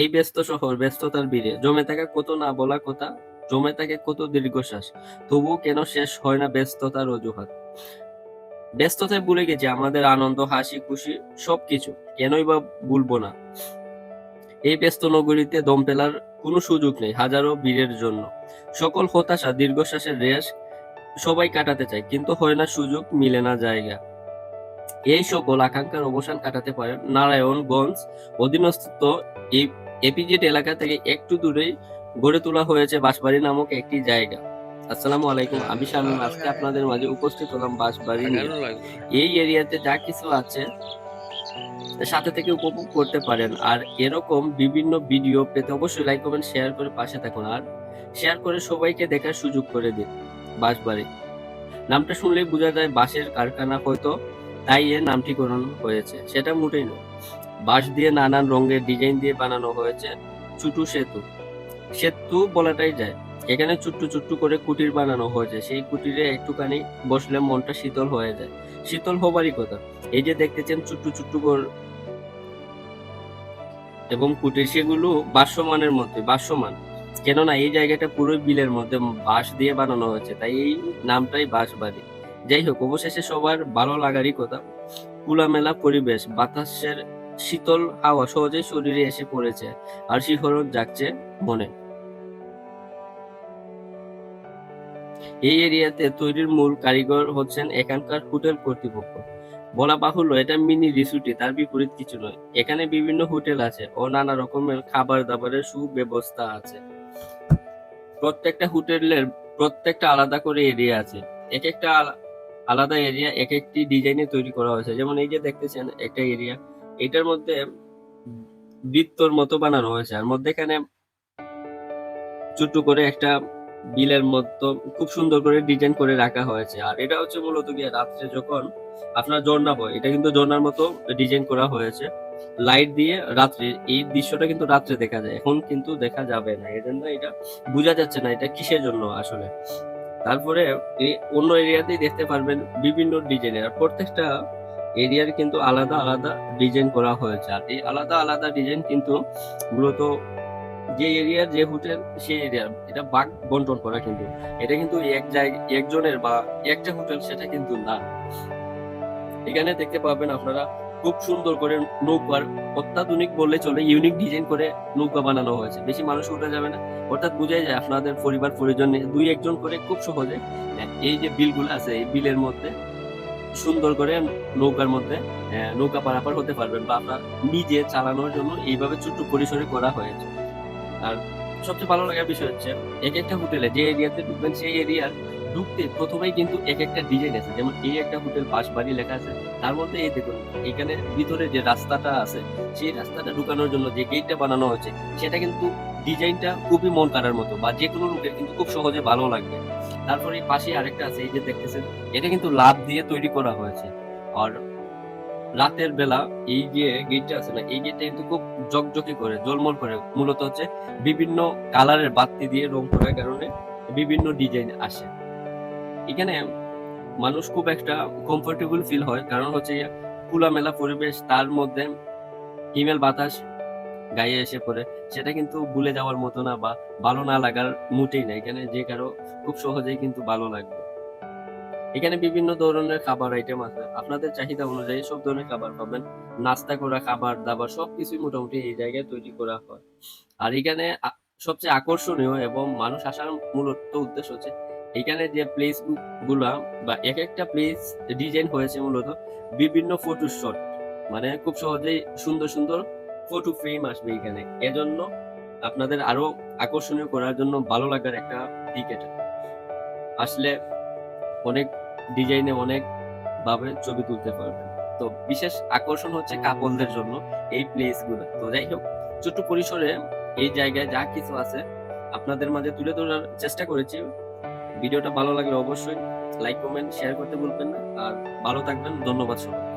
এই ব্যস্ত শহর, ব্যস্ততার ভিড়ে। জমে থাকা কত না বলা কথা, জমে থাকে কত দীর্ঘশ্বাস। তবুও কেন শেষ হয় না ব্যস্ততার অজুহাত? ব্যস্ততায় ভুলে গেছি, আমাদের আনন্দ, হাসি, খুশি, সবকিছু। কেনই বা ভুলবো না? এই ব্যস্ত নগরীতে দম ফেলার কোনো সুযোগ নেই, হাজারো ভিড়ের জন্য। সকল হতাশা, দীর্ঘশ্বাসের রেশ সবাই কাটাতে চায়, কিন্তু হয় না সুযোগ, মিলে না জায়গা। এই সকল আকাঙ্ক্ষার অবসান কাটাতে পারে নারায়ণগঞ্জ অধীনস্থ এই এপিজেড এলাকা থেকে একটু দূরেই গড়ে তোলা হয়েছে বাঁশবাড়ি নামক একটি জায়গা। আসসালামু আলাইকুম আমি শামীম। আজকে আপনাদের মাঝে উপস্থিত হলাম বাঁশবাড়ি নিয়ে। এই এরিয়াতে যা কিছু আছে সাথে থেকে উপভোগ করতে পারেন। আর এরকম বিভিন্ন ভিডিও পেতে অবশ্যই লাইক কমেন্ট শেয়ার করে পাশে থাকুন। আর শেয়ার করে সবাইকে দেখার সুযোগ করে দিন বাঁশবাড়ি। নামটা শুনলেই বোঝা যায় বাঁশের কারখানা হয়তো তাই এর নামটি নামটিকরণ হয়েছে সেটা মোটেই নয়। বাঁশ দিয়ে নানান রঙের ডিজাইন দিয়ে বানানো হয়েছে চুটু সেতু। সেতু বলাটাই যায়। এখানে চুট্টু চুট্টু করে কুটির বানানো হয়েছে। সেই কুটিরে একটুখানি বসলে মনটা শীতল হয়ে যায়। শীতল হবারই কথা। এই যে দেখতেছেন চুট্টু চুট্টু করে এবং কুটির সেগুলো বাসমানের মধ্যে, বাসমান। কেননা এই জায়গাটা পুরো বিলের মধ্যে বাঁশ দিয়ে বানানো হয়েছে। তাই এই নামটাই বাঁশবাড়ি যাই হোক, অবশেষে সবার ভালো লাগারই কথা। খোলামেলা পরিবেশ, বাতাসের শীতল হাওয়া সহজেই শরীরে এসে পড়েছে, আর শিহরণ জাগছে মনে। এই এরিয়াতে তৈরির মূল কারিগর হচ্ছেন এখানকার হোটেল কর্তৃপক্ষ। বলা বাহুল্য, এটা মিনি রিসুটি তার বিপরীত কিছু নয়। এখানে বিভিন্ন হোটেল আছে ও নানা রকমের খাবার দাবারের সুব্যবস্থা আছে। প্রত্যেকটা হোটেলের প্রত্যেকটা আলাদা করে এরিয়া আছে। এক একটা আলাদা এরিয়া এক একটি ডিজাইনে তৈরি করা হয়েছে। যেমন এই যে দেখতেছেন, একটা এরিয়া এটার মধ্যে বৃত্তর মতো বানানো হয়েছে। আর মধ্যেখানে ছোট্ট করে একটা বিলের মতো খুব সুন্দর করে ডিজাইন করে রাখা হয়েছে। আর এটা হচ্ছে মূলত গিয়ে রাত্রে যখন আপনার ঝর্ণা বয়, এটা কিন্তু ঝর্ণার মতো ডিজাইন করা হয়েছে। লাইট দিয়ে রাত্রে, এই দৃশ্যটা কিন্তু রাত্রে দেখা যায়। এখন কিন্তু দেখা যাবে না। এই জন্য এটা বোঝা যাচ্ছে না এটা কিসের জন্য আসলে। তারপরে এই অন্য এরিয়াতেই দেখতে পারবেন বিভিন্ন ডিজাইনের আর প্রত্যেকটা এরিয়ার কিন্তু আলাদা আলাদা ডিজাইন করা হয়েছে। আর এই আলাদা আলাদা ডিজাইন কিন্তু মূলত যে এরিয়ার যে হোটেল, সেই এরিয়ার এটা বাঘ বন্টন করা কিন্তু। এটা কিন্তু এক জায়গা, একজনের বা একটা হোটেল সেটা কিন্তু না। এখানে দেখতে পাবেন আপনারা খুব সুন্দর করে নৌকার অত্যাধুনিক বললে চলে ইউনিক ডিজাইন করে নৌকা বানানো হয়েছে। বেশি মানুষ উঠে যাবে না। অর্থাৎ বোঝাই যায়, আপনাদের পরিবার, পরিজন দুই একজন করে খুব সহজে, এই যে বিলগুলো আছে, এই বিলের মধ্যে সুন্দর করে নৌকার মধ্যে নৌকা পারাপার হতে পারবেন বা আপনার নিজে চালানোর জন্য এইভাবে ছোট্ট পরিসরে করা হয়েছে। আর সবচেয়ে ভালো লাগার বিষয় হচ্ছে, এক একটা হোটেলে যে এরিয়াতে ঢুকবেন সেই এরিয়ার ঢুকতে প্রথমেই কিন্তু এক একটা ডিজাইন আছে। যেমন এই একটা হোটেল বাঁশবাড়ি লেখা আছে, তার মধ্যে এই দেখুন, এখানে ভিতরে যে রাস্তাটা আছে, সেই রাস্তাটা ঢুকানোর জন্য যে গেটটা বানানো হয়েছে, সেটা কিন্তু ডিজাইনটা খুবই মন কাড়ার মতো বা যে কোনো লোকের কিন্তু খুব সহজে ভালো লাগবে। তারপরে এই পাশে আরেকটা আছে, এই যে দেখতেছেন, এটা কিন্তু লাভ দিয়ে তৈরি করা হয়েছে। আর রাতের বেলা এই যে গেটটা আছে না, এই গেটটা কিন্তু খুব জকজকি করে জলমল করে। মূলত হচ্ছে বিভিন্ন কালারের বাতি দিয়ে রং করার কারণে বিভিন্ন ডিজাইন আসে। এখানে মানুষ খুব একটা কমফোর্টেবল ফিল হয়, কারণ হচ্ছে খোলামেলা পরিবেশ, তার মধ্যে হিমেল বাতাস গায়ে এসে পড়ে, সেটা কিন্তু ভুলে যাওয়ার মতো না বা ভালো না লাগার মোটেই না। এখানে যে কারও খুব সহজেই কিন্তু ভালো লাগবে। এখানে বিভিন্ন ধরনের খাবার আইটেম আছে। আপনাদের চাহিদা অনুযায়ী সব ধরনের খাবার পাবেন। নাস্তা করা, খাবার দাবার সবকিছুই মোটামুটি এই জায়গায় তৈরি করা হয়। আর এখানে সবচেয়ে আকর্ষণীয় এবং মানুষ আসার মূলত উদ্দেশ্য হচ্ছে, এখানে যে প্লেসগুলা বা এক একটা প্লেস ডিজাইন হয়েছে মূলত, বিভিন্ন ফটো শট মানে খুব সহজেই সুন্দর সুন্দর ফটো ফ্রেম আসবে এখানে এজন্য আপনাদের আরও আকর্ষণীয় করার জন্য ভালো লাগার একটা দিক এটা। আসলে অনেক ডিজাইনে অনেক ভাবে ছবি তুলতে পারবেন। তো বিশেষ আকর্ষণ হচ্ছে কাপলদের জন্য এই প্লেসগুলো তো যাই হোক, ছোট্ট পরিসরে এই জায়গায় যা কিছু আছে আপনাদের মাঝে তুলে ধরার চেষ্টা করেছি। ভিডিওটা ভালো লাগলে অবশ্যই লাইক কমেন্ট শেয়ার করতে ভুলবেন না। আর ভালো থাকবেন, ধন্যবাদ সবাই